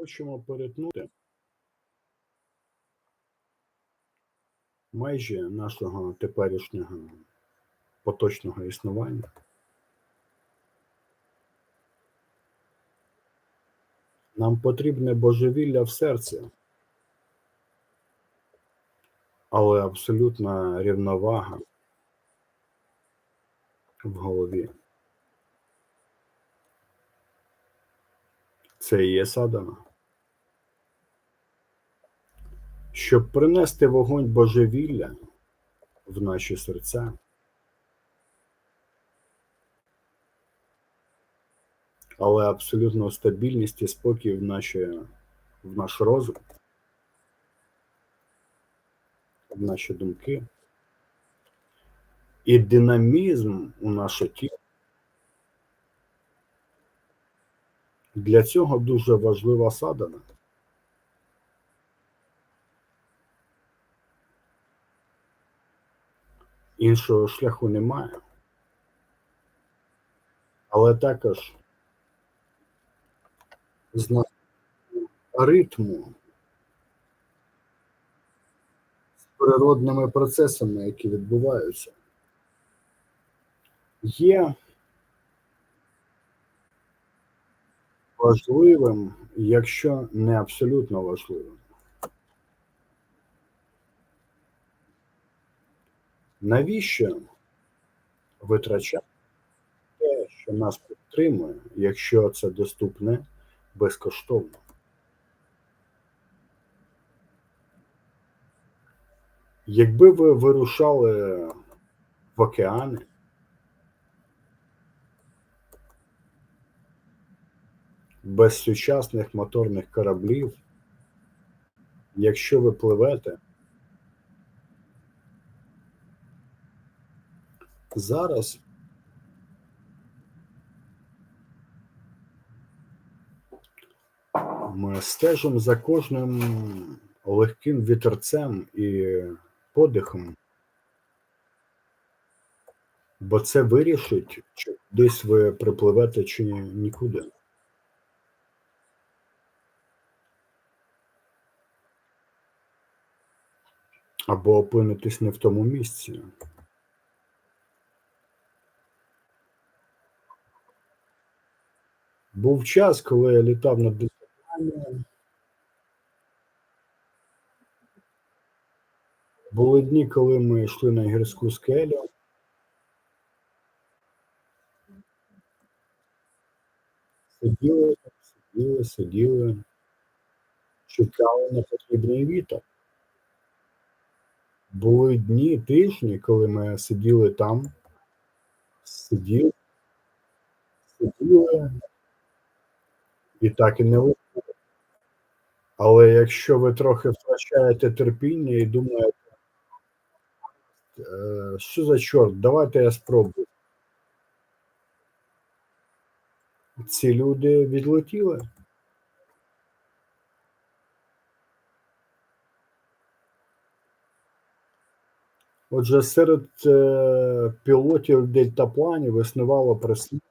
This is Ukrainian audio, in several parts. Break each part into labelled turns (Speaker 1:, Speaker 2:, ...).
Speaker 1: хочемо перетнути майже нашого теперішнього поточного існування. Нам потрібне божевілля в серці, але абсолютна рівновага в голові. Це є садана. Щоб принести вогонь божевілля в наші серця, але абсолютно стабільність і спокій в, наші, в наш розум, в наші думки і динамізм у наше тіло. Для цього дуже важлива садана. Іншого шляху немає. Але також з ритму з природними процесами, які відбуваються, є важливим, якщо не абсолютно важливим. Навіщо витрачати те, що нас підтримує, якщо це доступне безкоштовно? Якби ви вирушали в океани, без сучасних моторних кораблів, якщо ви пливете, зараз ми стежимо за кожним легким вітерцем і подихом, бо це вирішить, чи десь ви припливете чи нікуди. Або опинитись не в тому місці. Був час, коли я літав над дисциплінами. Були дні, коли ми йшли на гірську скелю. Сиділи, сиділи, сиділи, чекали на потрібний вітер. Були дні, тижні, коли ми сиділи там, сиділи, сиділи і так і не летіли. Але якщо ви трохи втрачаєте терпіння і думаєте, «Е, що за чорт, давайте я спробую. Ці люди відлетіли. Отже, серед е, пілотів дельтапланів існувало прислів'я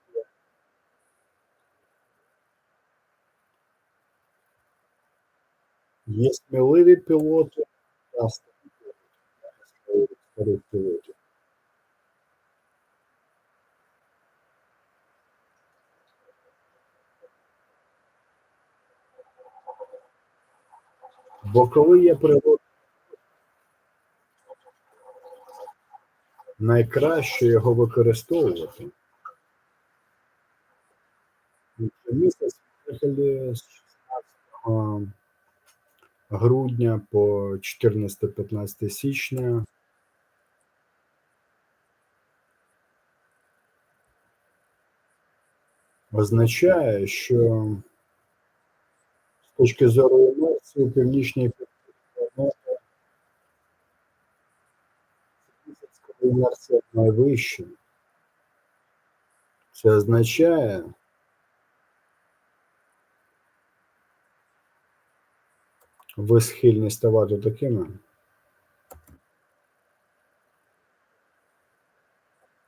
Speaker 1: Є сміливі пілоти, а старих пілотів. Бо коли є природа, найкраще його використовувати. Місяць з 16 грудня по 14-15 січня. Означає, що з точки зору планети коли інерція найвища. Це означає, ви схильні ставати такими.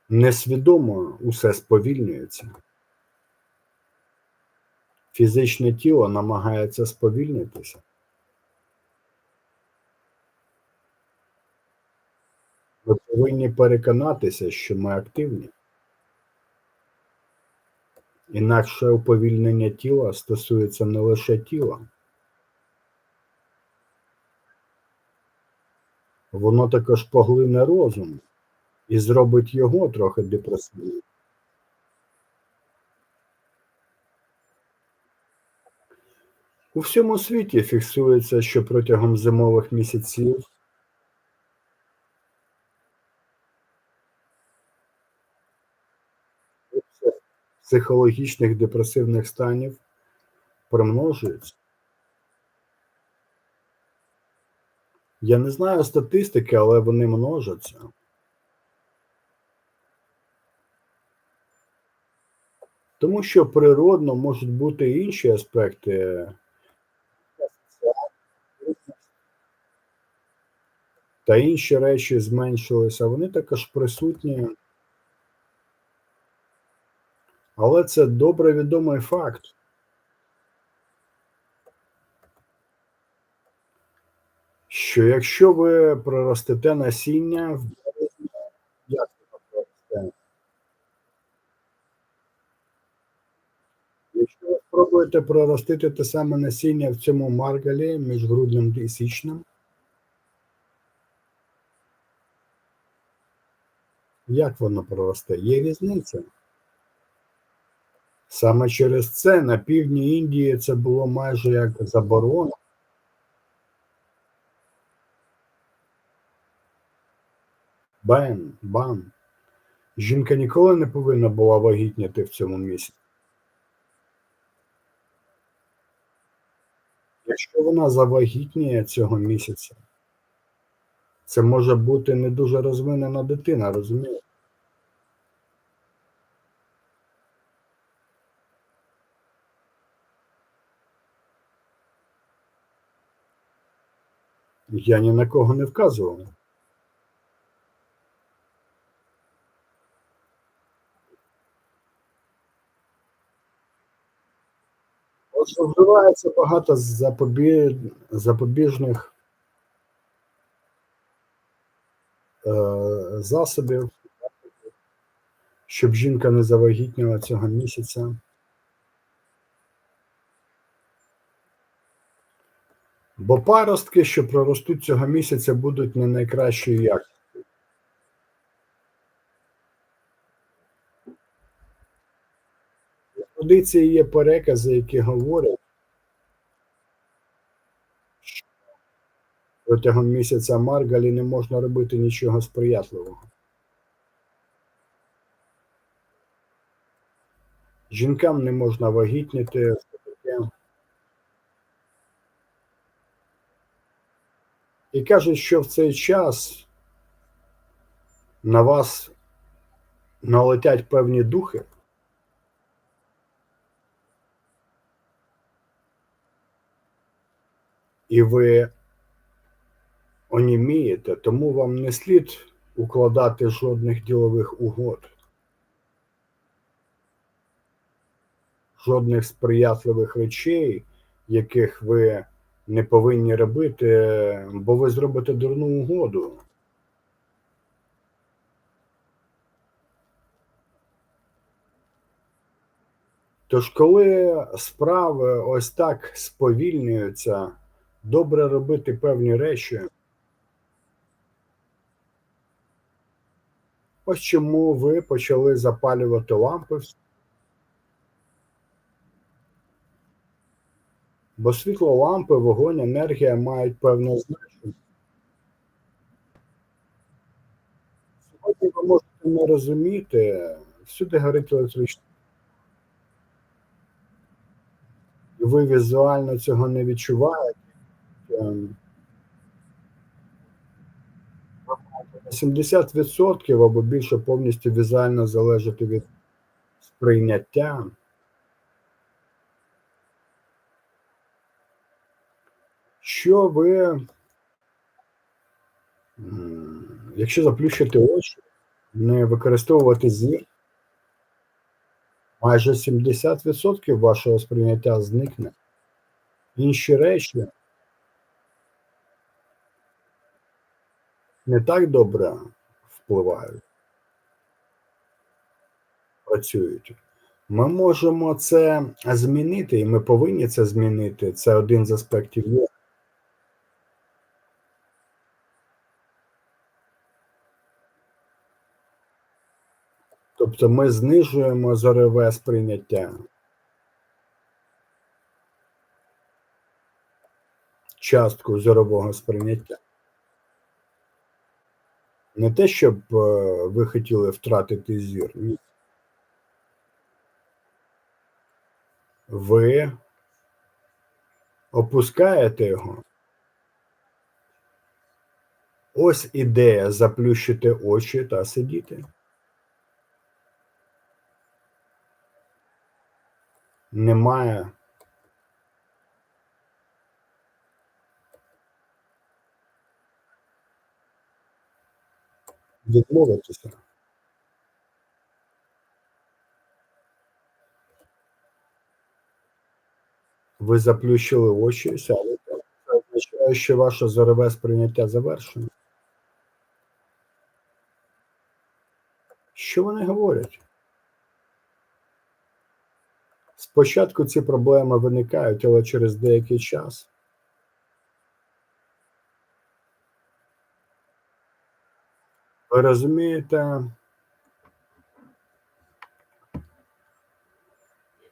Speaker 1: Несвідомо усе сповільнюється. Фізичне тіло намагається сповільнитися. Ви повинні переконатися, що ми активні. Інакше уповільнення тіла стосується не лише тіла. Воно також поглине розум і зробить його трохи депресивним. У всьому світі фіксується, що протягом зимових місяців психологічних депресивних станів примножується. Я не знаю статистики, але вони множаться. Тому що природно можуть бути інші аспекти та інші речі зменшилися, вони також присутні. Але це добре відомий факт. Що якщо ви проростете насіння в як проросте? Якщо ви спробуєте проростити те саме насіння в цьому маргалі між груднем і січнем, як воно проросте? Є різниця. Саме через це на півдні Індії це було майже як заборона. Бен, бам. Жінка ніколи не повинна була вагітніти в цьому місці. Якщо вона завагітніє цього місяця, це може бути не дуже розвинена дитина, розумієте? Я ні на кого не вказував. Вживається багато запобі... запобіжних е, засобів, щоб жінка не завагітніла цього місяця. Бо паростки, що проростуть цього місяця, будуть не найкращої якості. Традиції є перекази, які говорять, що протягом місяця Маргалі не можна робити нічого сприятливого. Жінкам не можна вагітніти. І кажуть, що в цей час на вас налетять певні духи. І ви онімієте, тому вам не слід укладати жодних ділових угод, жодних сприятливих речей, яких ви не повинні робити, бо ви зробите дурну угоду. Тож, коли справи ось так сповільнюються, добре робити певні речі. Ось чому ви почали запалювати лампи. Бо світло лампи, вогонь, енергія мають певне значення. Сьогодні ви можете не розуміти, всюди горить електрична. І ви візуально цього не відчуваєте. Ем, На 70% або більше повністю візуально залежати від сприйняття. Що ви, якщо заплющити очі, не використовувати зір, Майже 70 % вашого сприйняття зникне. Інші речі не так добре впливають. Працюють. Ми можемо це змінити, і ми повинні це змінити. Це один з аспектів йоги. Тобто ми знижуємо зорове сприйняття. Частку зорового сприйняття. Не те, щоб, е, ви хотіли втратити зір, ні. Ви опускаєте його. Ось ідея заплющити очі та сидіти. Немає Відмовитися. Ви заплющили очі і. Це означає, що ваше зорове сприйняття завершено. Що вони говорять? Спочатку ці проблеми виникають, але через деякий час. Ви розумієте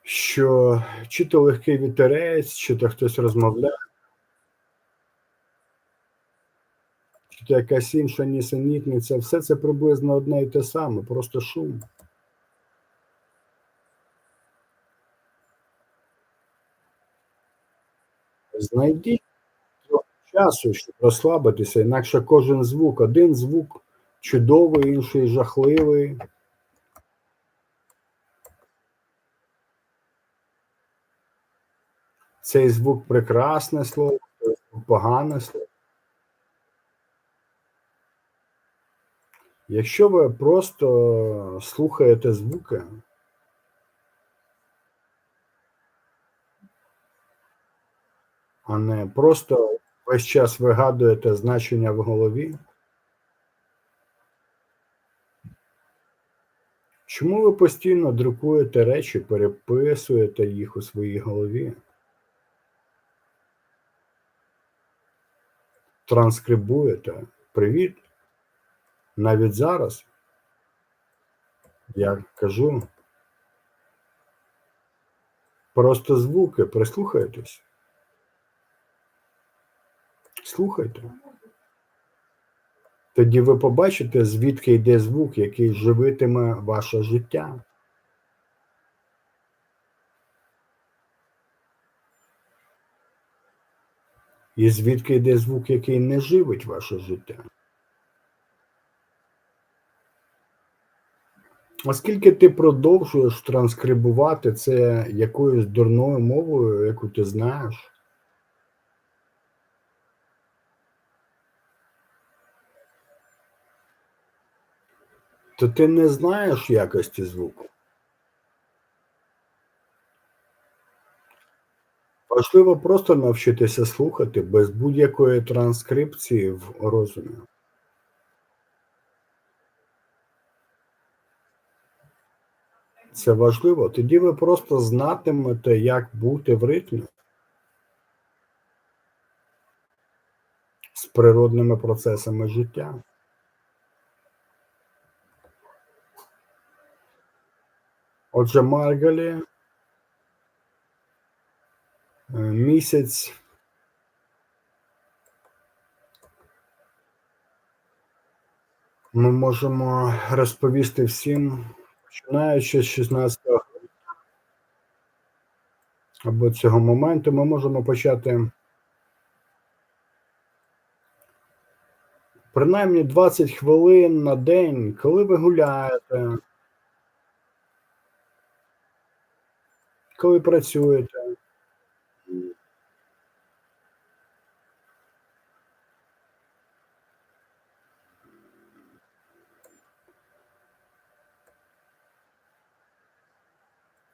Speaker 1: що чи то легкий вітерець, чи то хтось розмовляє чи то якась інша нісенітниця, все це приблизно одне і те саме, просто шум. Знайдіть часу, щоб розслабитися, інакше кожен звук, один звук чудовий, інший жахливий. Цей звук прекрасне слово, погане слово. Якщо ви просто слухаєте звуки а не просто весь час вигадуєте значення в голові чому ви постійно друкуєте речі, переписуєте їх у своїй голові? Транскрибуєте. Привіт. Навіть зараз я кажу просто звуки, прислухайтесь. Слухайте. Тоді ви побачите, звідки йде звук, який живитиме ваше життя. І звідки йде звук, який не живить ваше життя. Оскільки ти продовжуєш транскрибувати це якоюсь дурною мовою, яку ти знаєш, то ти не знаєш якості звуку. Важливо просто навчитися слухати без будь-якої транскрипції в розумі. Це важливо. Тоді ви просто знатимете, як бути в ритмі. З природними процесами життя. Отже, Маргалі. Е, місяць. Ми можемо розповісти всім, починаючи з 16 грудня або цього моменту, ми можемо почати. Принаймні 20 хвилин на день, коли ви гуляєте. Коли працюєте.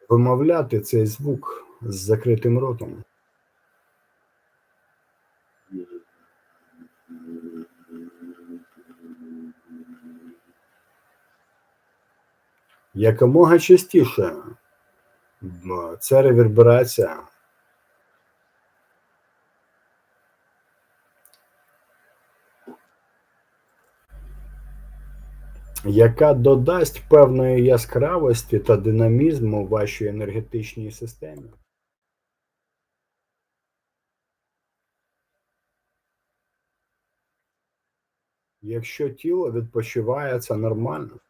Speaker 1: вимовляти цей звук з закритим ротом. Якомога частіше. Це реверберація. яка додасть певної яскравості та динамізму вашій енергетичній системі. Якщо тіло відпочиває, це нормально.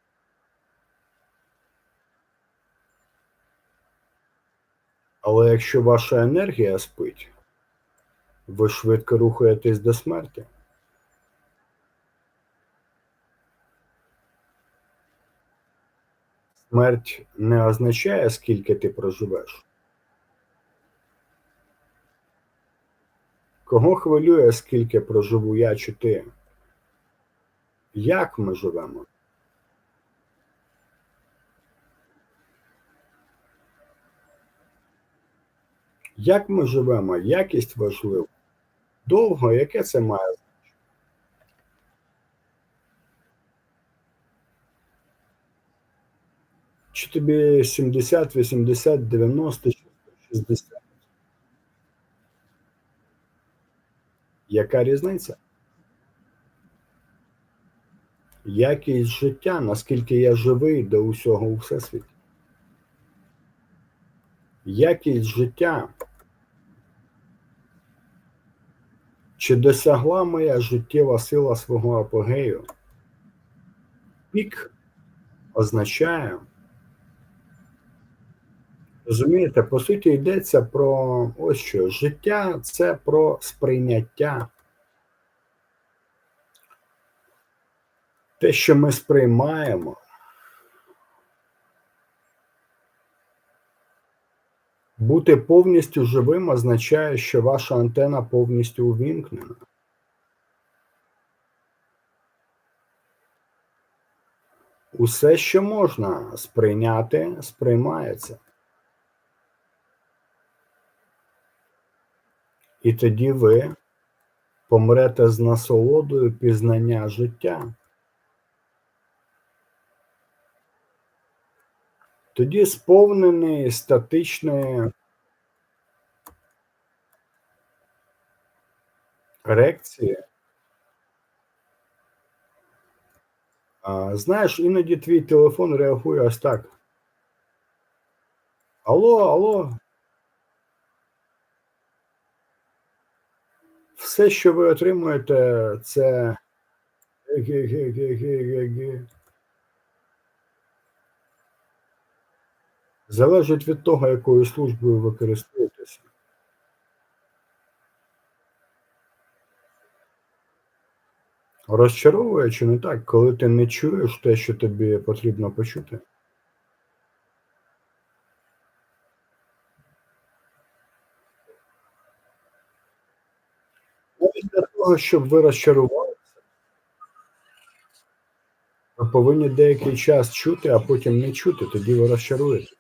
Speaker 1: Але якщо ваша енергія спить, ви швидко рухаєтесь до смерті. Смерть не означає, скільки ти проживеш. Кого хвилює, скільки проживу я чи ти? Як ми живемо? Як ми живемо? Якість важлива. Довго, яке це має Чи тобі 70, 80, 90, 60? Яка різниця? Якість життя, наскільки я живий до усього у всесвіті? Якість життя. Чи досягла моя життєва сила свого апогею? Пік означає, Розумієте, по суті, йдеться про ось що. Життя це про сприйняття. Те, що ми сприймаємо, бути повністю живим означає, що ваша антена повністю увімкнена. Усе, що можна сприйняти, сприймається. І тоді ви помрете з насолодою пізнання життя. Тоді сповнений статичної ерекції. А, Знаєш, іноді твій телефон реагує ось так. Алло, алло. Все, що ви отримуєте, це залежить від того, якою службою ви користуєтеся. Розчаровує чи не так, коли ти не чуєш те, що тобі потрібно почути? Навіть для того, щоб ви розчарувалися, ви повинні деякий час чути, а потім не чути, тоді ви розчаруєте.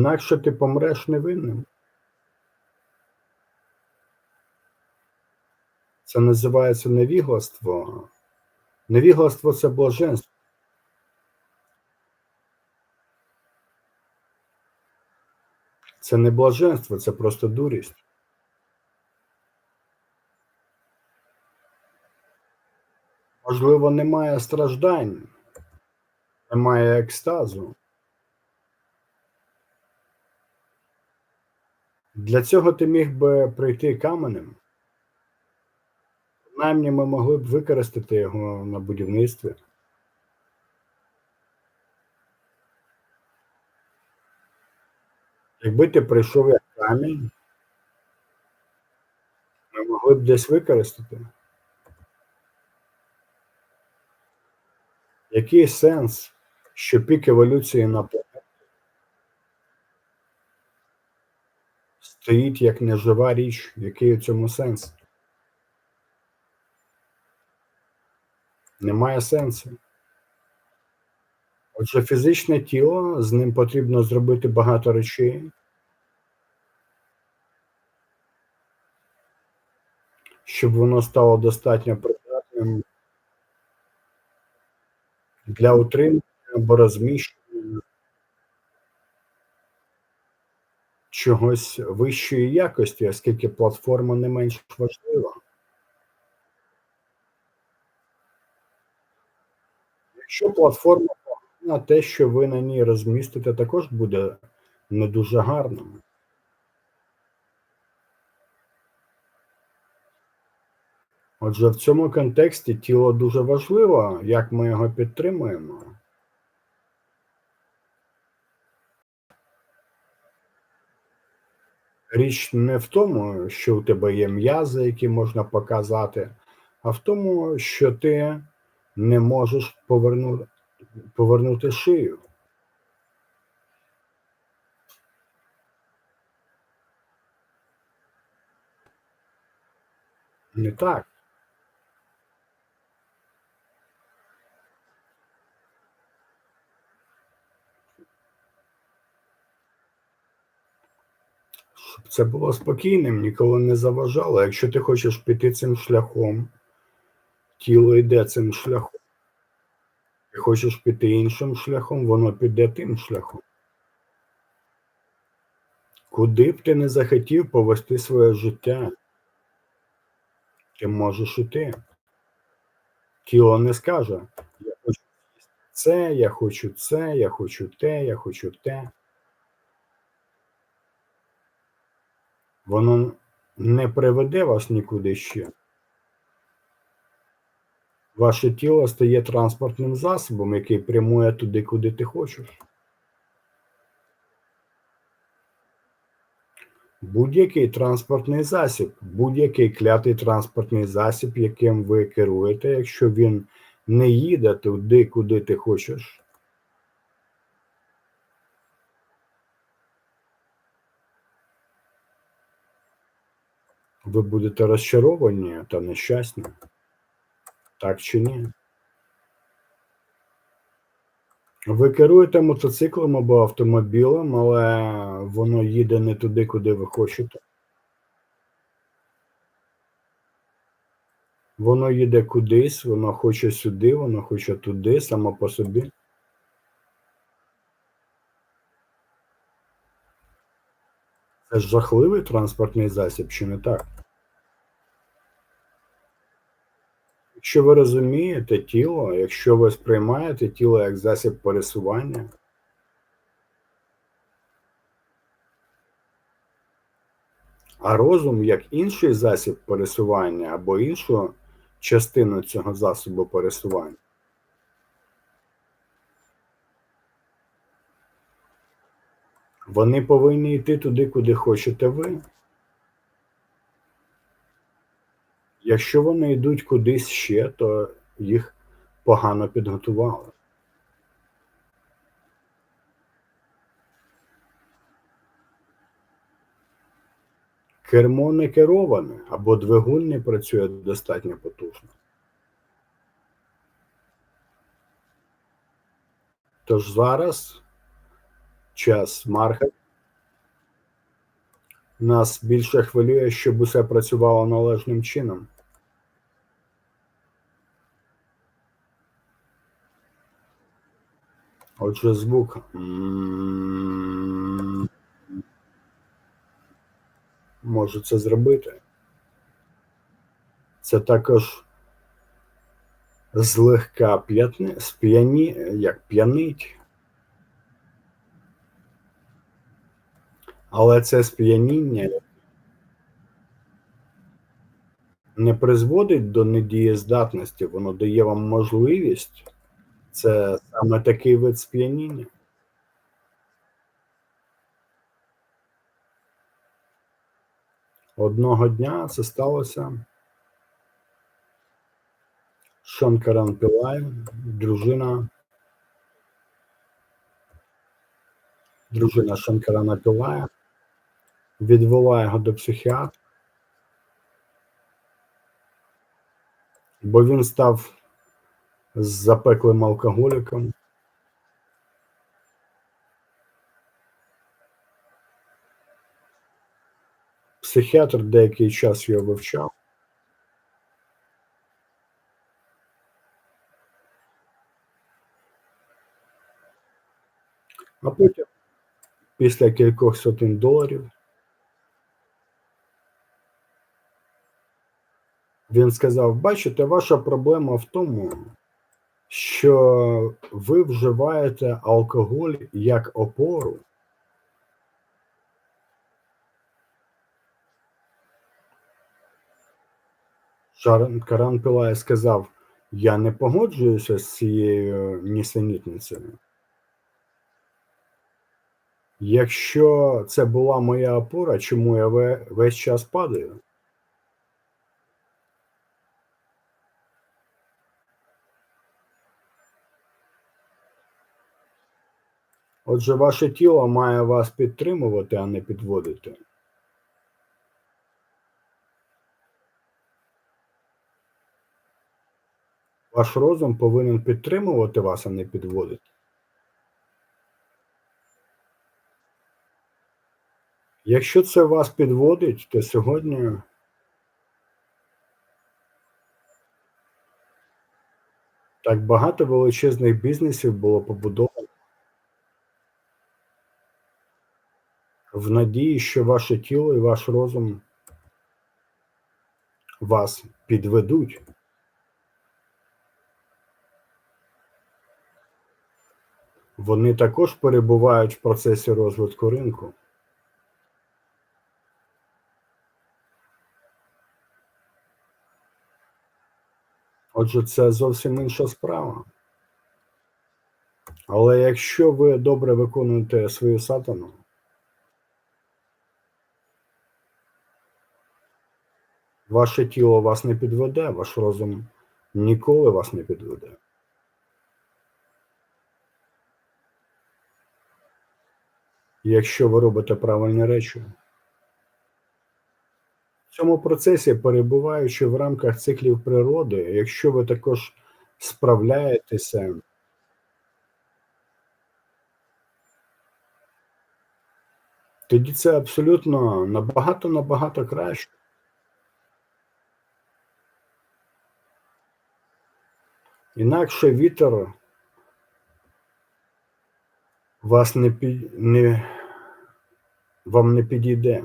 Speaker 1: Інакше ти помреш невинним. Це називається невігластво. Невігластво це блаженство. Це не блаженство, це просто дурість. Можливо, немає страждань, немає екстазу. Для цього ти міг би прийти каменем. Принаймні ми могли б використати його на будівництві. Якби ти прийшов як камінь, ми могли б десь використати. Який сенс, що пік еволюції на стоїть як нежива річ, який у цьому сенс? Немає сенсу. Отже, фізичне тіло, з ним потрібно зробити багато речей. Щоб воно стало достатньо придатним для утримання або розміщення чогось вищої якості, оскільки платформа не менш важлива. Якщо платформа погана, те, що ви на ній розмістите, також буде не дуже гарним. Отже, в цьому контексті тіло дуже важливо, як ми його підтримуємо. Річ не в тому, що у тебе є м'язи, які можна показати, а в тому, що ти не можеш повернути, повернути шию. Не так. Щоб це було спокійним, ніколи не заважало. Якщо ти хочеш піти цим шляхом, тіло йде цим шляхом. Ти хочеш піти іншим шляхом, воно піде тим шляхом. Куди б ти не захотів повести своє життя, ти можеш іти. Тіло не скаже, я хочу це, я хочу це, я хочу те, я хочу те. Воно не приведе вас нікуди ще. Ваше тіло стає транспортним засобом, який прямує туди, куди ти хочеш. Будь-який транспортний засіб, будь-який клятий транспортний засіб, яким ви керуєте, якщо він не їде туди, куди ти хочеш, ви будете розчаровані та нещасні. Так чи ні? Ви керуєте мотоциклом або автомобілем, але воно їде не туди, куди ви хочете. Воно їде кудись, воно хоче сюди, воно хоче туди, само по собі. Це ж жахливий транспортний засіб, чи не так? Якщо ви розумієте тіло, якщо ви сприймаєте тіло як засіб пересування, а розум як інший засіб пересування або іншу частину цього засобу пересування, вони повинні йти туди, куди хочете ви. Якщо вони йдуть кудись ще, то їх погано підготували. Кермо не кероване або двигун не працює достатньо потужно. Тож зараз час маркет нас більше хвилює, щоб усе працювало належним чином. Отже, звук може це зробити. Це також злегка п'ятни, сп'яні, як п'янить. Але це сп'яніння не призводить до недієздатності, воно дає вам можливість. Це саме такий вид сп'яніння. Одного дня це сталося. Шанкаран Пілай, дружина. Дружина Шанкарана Пілая відвела його до психіатра, бо він став з запеклим алкоголіком. Психіатр деякий час його вивчав. А потім, після кількох сотень доларів, він сказав: "Бачите, ваша проблема в тому, що ви вживаєте алкоголь як опору" Шаран Каран Пилай сказав: "Я не погоджуюся з цією нісенітницею". Якщо це була моя опора, чому я весь час падаю? Отже, ваше тіло має вас підтримувати, а не підводити. Ваш розум повинен підтримувати вас, а не підводити. Якщо це вас підводить, то сьогодні так багато величезних бізнесів було побудовано в надії, що ваше тіло і ваш розум вас підведуть. Вони також перебувають в процесі розвитку ринку. Отже, це зовсім інша справа. Але якщо ви добре виконуєте свою сатану ваше тіло вас не підведе, ваш розум ніколи вас не підведе. Якщо ви робите правильні речі. В цьому процесі, перебуваючи в рамках циклів природи, якщо ви також справляєтеся тоді це абсолютно набагато, набагато краще. Інакше вітер вас не пі не вам не підійде.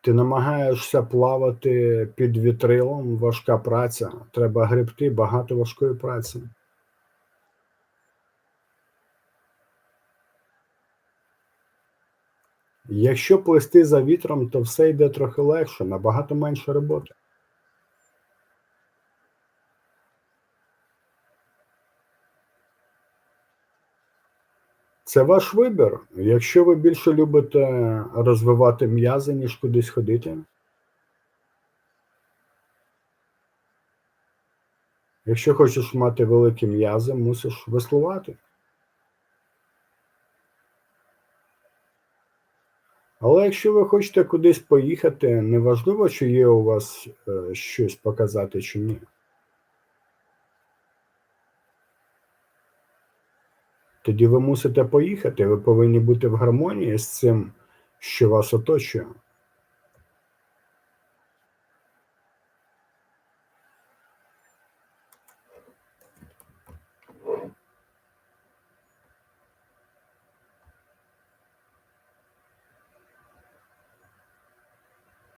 Speaker 1: Ти намагаєшся плавати під вітрилом, важка праця, треба гребти, багато важкої праці. Якщо плисти за вітром, то все йде трохи легше, набагато менше роботи. Це ваш вибір. Якщо ви більше любите розвивати м'язи, ніж кудись ходити Якщо хочеш мати великі м'язи, мусиш веслувати. Але якщо ви хочете кудись поїхати, неважливо, чи є у вас е, щось показати чи ні. Тоді ви мусите поїхати, ви повинні бути в гармонії з цим, що вас оточує.